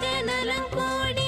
நலம்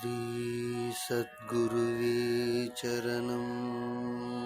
श्रीसद्गुरुवे चरणम्